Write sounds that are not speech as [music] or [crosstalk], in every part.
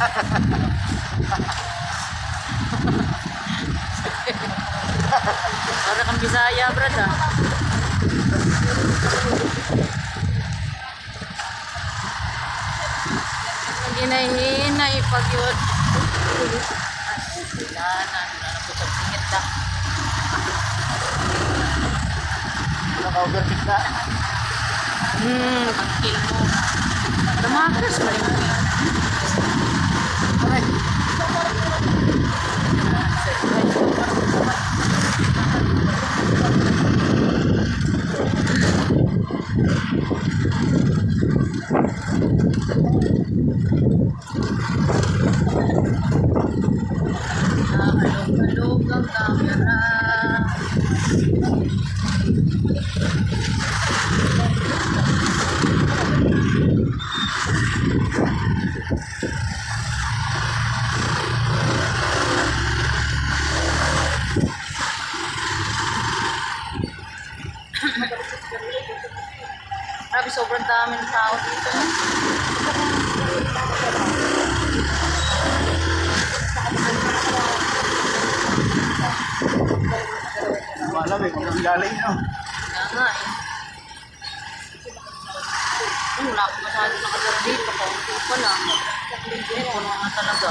Para kang Bisaya, brad ah. Ginahinay pag yun. Wala na, wala na po sa singit na. Naka-overtake na. Hmm, pagkil mo. Damakas pa Grabe, Galing no. Kaya nga eh. Wala akong masyado nakadara dito. Kaunti pa lang. Ay, puno nga talaga.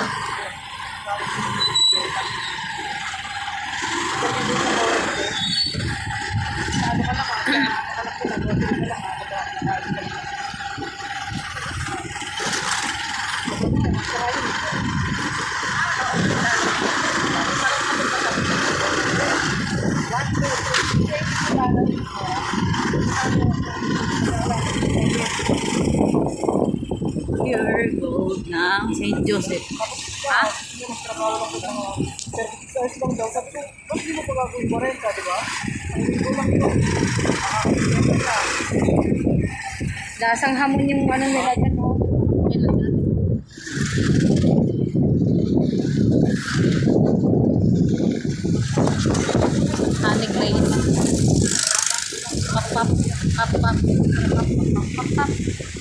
Pure St. Joseph. Ha? Exercise lang daw. Sabi ko, ba't mo pa gagawin 40, di ba? Ang libo lang ito. Lasang hamon yung ano nila dyan. oh. Honey glaze. Pap pap pap pap pap pap pap pap. Great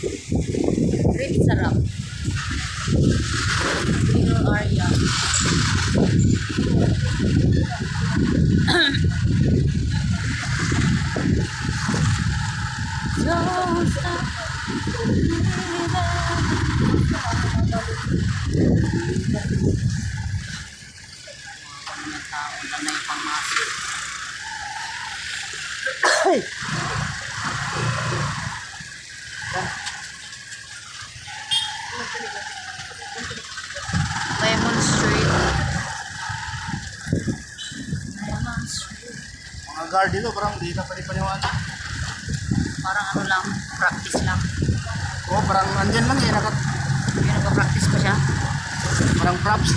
Mga tao na may pamasok. Ay! Lemon Street. Lemon Street. Mga guard dito, parang di na pwede paniwala. Parang ano lang, practice lang. Oo, parang andyan lang eh. Naka, Yung nagpa-practice pa siya. parang props.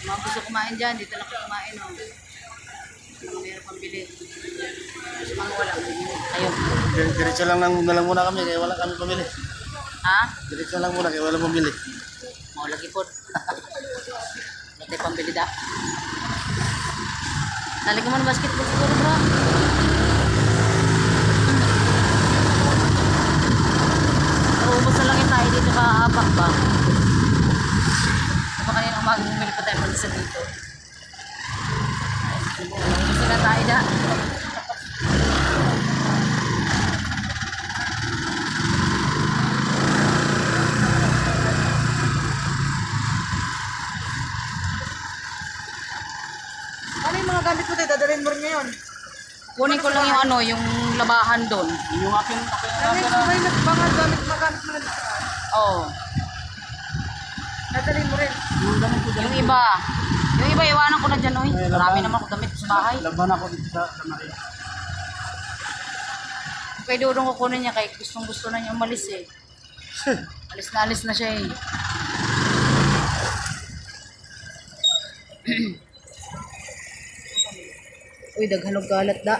Mga gusto kumain dyan, dito lang kumain. Oh. Sa mga meron pang bili. Sa mga wala. Dir- Diretso lang, lang, na lang muna kami, kaya wala kami pamili. Ha? Diretso lang muna, kaya wala pamili. Mau lagi po. [laughs] Dati pambili da. Tali ko man basketball siguro bro. Naubos na lang tayo dito kaabak ba? Diba kanina umaga bumili pa tayo ng isa dito. Naubos na tayo da. Ano yung mga gamit mo tayo? Mo rin ngayon. Kunin ko lang yung ano, yung labahan doon. Yung aking... Ano yung may mga gamit, magamit mo na dito? Oo. Oh. Dadalhin mo rin. Yung damit ko dyan. Yung iba, yung iba iwanan ko na dyan, oy. Marami naman ako damit sa bahay. Laban ako dito sa Maria. Kay Dudong kukunin niya, kay gustong gusto na niya umalis eh. [laughs] Alis na alis na siya eh. Uy, daghanog kalat da.